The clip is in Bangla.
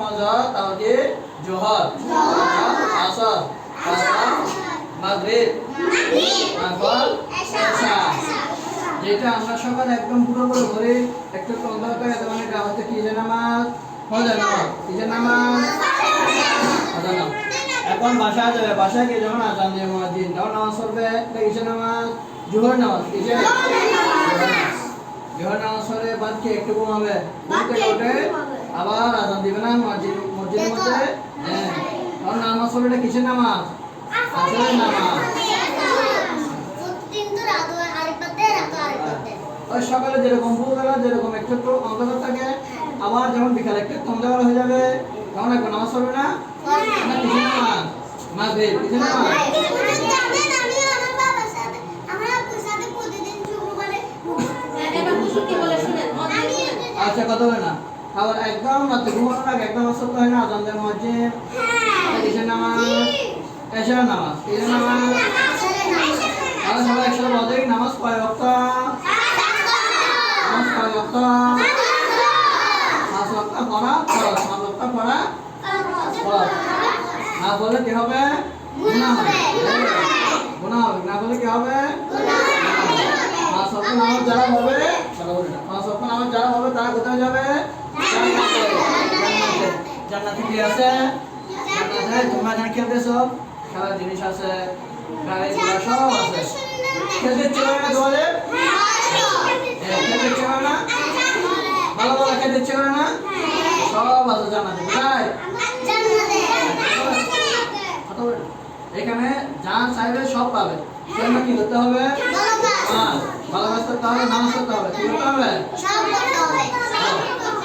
মাজা তাকে জোহর। আসর যেটা আমরা সকাল একদম পুরো করে ধরে একটু কন্দার করে তখন এটা কি যে নামাজ এখন বাসায় যাবে বাসায় গিয়ে যখন আজান দিয়ে মহাজিন তখন নামাজ পড়বে এটা কিসে নামাজ জোহর নামাজ জোহর নামাজ। পড়ে বাদ কি একটু ঘুমাবে ঘুম থেকে আবার আজান দিবে না মসজিদ মসজিদের মধ্যে? হ্যাঁ। তখন নামাজ পড়বে এটা কিসের নামাজ? আসরের নামাজ। ওই সকালে যেরকম ভোরবেলা যেরকম একটু একটু অন্ধকার থাকে আবার যখন বিকালে একটু অন্ধকার হয়ে যাবে তখন একবার নামাজ পড়বে না? না কিসের নামাজ? মাগরিব কিসের নামাজ? আচ্ছা কথা বলে না। আবার একদম রাতে ঘুমানোর আগে একদম পড়তে হয় না আজান দেওয়ার মসজিদ কিসের নামাজ এশার নামাজ কিসের নামাজ। তাহলে সবাই একসাথে বলতে নামাজ কয় ওয়াক্ত? নামাজ কয় ওয়াক্ত? পাঁচ ওয়াক্ত পড়া ফরজ। পাঁচ ওয়াক্ত পড়া ফরজ। না বলে কি হবে? গুনাহ হবে। গুনাহ হবে। না বলে কি হবে। পাঁচ ওয়াক্ত নামাজ যারা হবে পাঁচ ওয়াক্ত নামাজ যারা হবে তারা কোথায় যাবে? জান্নাতে কি আছে? জান্নাতে তোমরা এখানে খেলতেছো? খেলার জিনিস আছে। গাড়ি ঘোড়া সব আছে। খেলতে ইচ্ছে করে না তোমাদের? হ্যাঁ, খেলতে ইচ্ছে করে না? ভালো ভালো খেলতে ইচ্ছে করে না? সব আছে জান্নাতে। কোথায়। এখানে যা চাইবে সব পাবে। সেজন্য কি করতে হবে? নামাজ ভালো কাজ করতে হবে নামাজ করতে হবে। কি করতে হবে?